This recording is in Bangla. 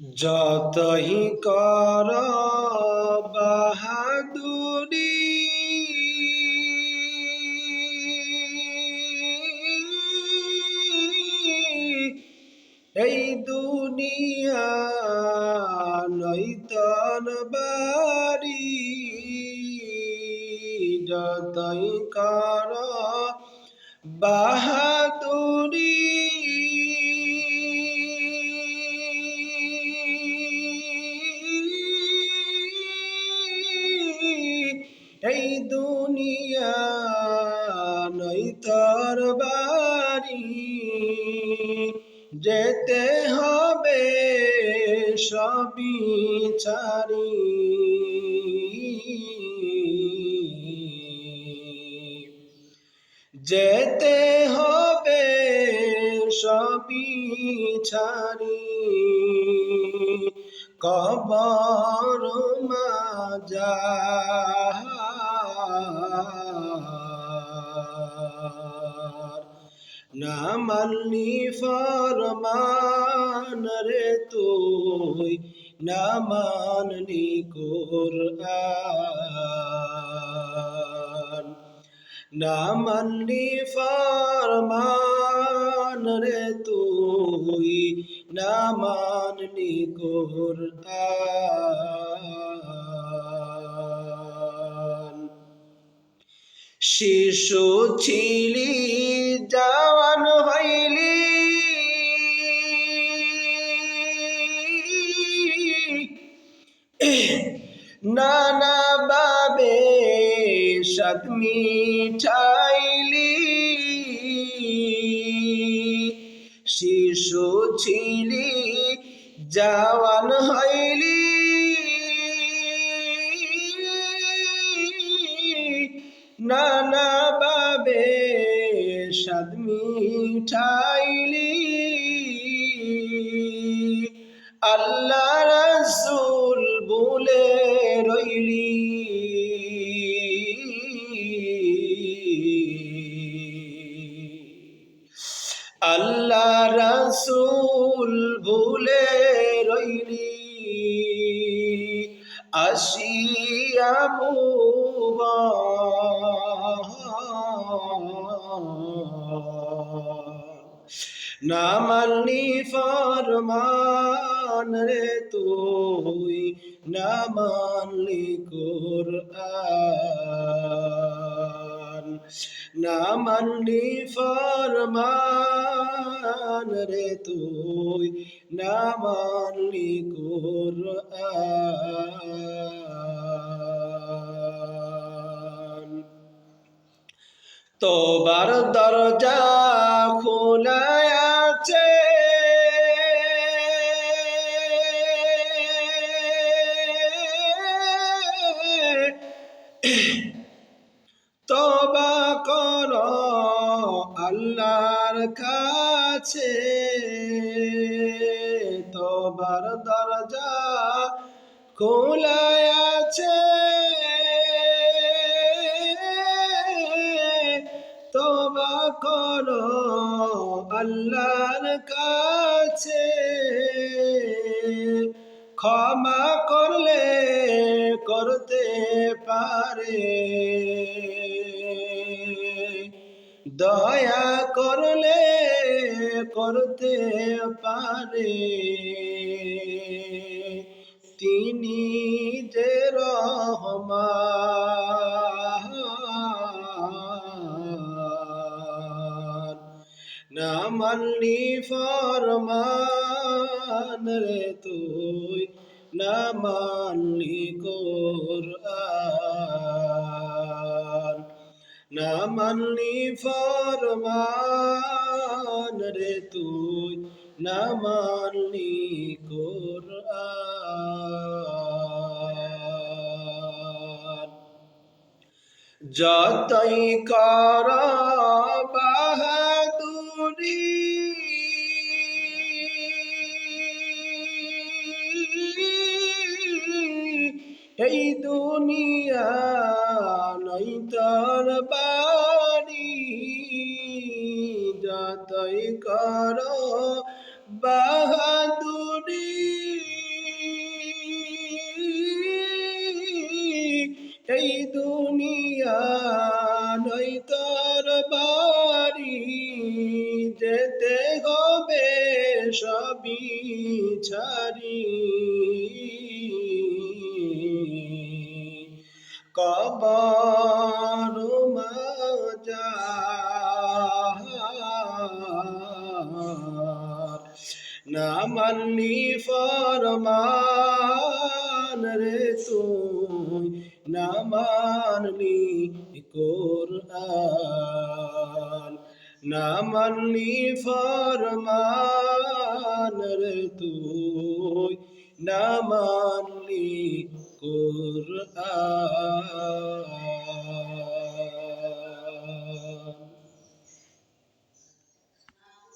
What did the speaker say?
যতই কর বাহাদুরি এই দুনিয়া নৈতন বাড়ি। যতই কর বাহাদুরি যেতে হবে ছাড়ি। যেতে হবে ছাড়ি। কবর মাজার না মানলি ফরমান রে তুই, না মানলি কোরআন। ফরমান রে তুই, না কোরআন। শিশু ছিলি সাত মিঠাইলি। শিশু ছিলি জওয়ান হইলি। নানা বাবে সাদ মিঠাইলি। আল্লাহ রসুল ভুলে রইলি। আসিয়া না মানলি ফরমান রে তুই না কোরআন। না মানলি ফরমান রে তুই না মানলি কোরআন। তোবার দরজা খোলা আছে কর আল্লাহর কাছে। তোবার দরজা খোলা আছে। তোবা করো আল্লাহর কাছে। ক্ষমা করলে করতে পারে। দয়া করলে করতে পারে। তিনি যে মানলি ফরমান রে তুই না কোরআন না ফরমান রে তুই না মানলি কোরআন যতই কর বাহাদুরি এই দুনিয়া নাই তার বাড়ি যাতাই কর বাহাদুরি। এই দুনিয়া নয় তার বাড়ি যেতে হবে সবই ছাড়ি। না মানলি ফরমান রে তুই না মানলি কোরআন। না মানলি ফরমান রে তুই না মানলি কোরআন।